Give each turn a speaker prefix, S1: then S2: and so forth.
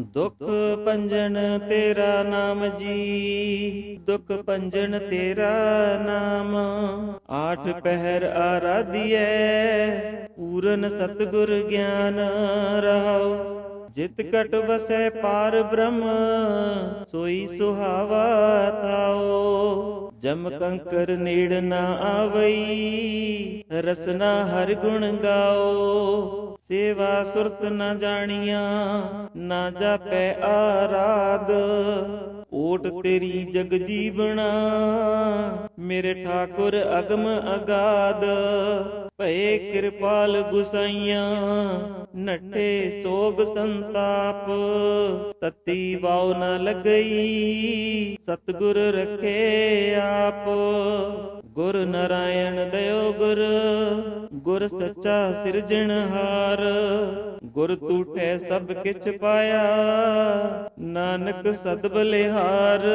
S1: ਦੁਖ ਪੰਜਨ ਤੇਰਾ ਨਾਮ ਜੀ। ਦੁਖ ਪੰਜਨ ਤੇਰਾ ਨਾਮ। ਆਠ ਪਹਿਰ ਆਰਾਧੀਐ, ਪੂਰਨ ਸਤਗੁਰ ਗਿਆਨ ਰਹਾਉ। ਜਿਤ ਕਟ ਵਸੈ ਪਾਰ ਬ੍ਰਹਮ, ਸੋਈ ਸੁਹਾਵਾ ਤਾਓ ਜਮ ਕੰਕਰ ਨੇੜ ਨਾ ਆਵਈ, ਰਸਨਾ ਹਰ ਗੁਣ ਗਾਓ ਸੇਵਾ ਸੁਰਤ ਨਾ ਜਾਣੀਆਂ, ਨਾ ਜਾਪੈ ਆਰਾਧ। ਓਟ ਤੇਰੀ ਜਗ ਜੀਵਣਾ, ਮੇਰੇ ਠਾਕੁਰ ਅਗਮ ਅਗਾਧ। ਭਏ ਕਿਰਪਾਲ ਗੁਸਾਈਆਂ ਨੱਠੇ ਸੋਗ ਸੰਤਾਪ। ਤਤੀ ਵਾਉ ਨ ਲਗਈ, ਸਤਗੁਰ ਰਖੇ ਆਪ। ਗੁਰ ਨਰਾਇਣ ਦਇਓ ਗੁਰ ਗੁਰ ਸੱਚਾ ਸਿਰਜਣਹਾਰ ਗੁਰ ਤੂਠੇ ਸਭ ਕਿਛ ਪਾਇਆ, ਨਾਨਕ ਸਦ ਬਲਿਹਾਰ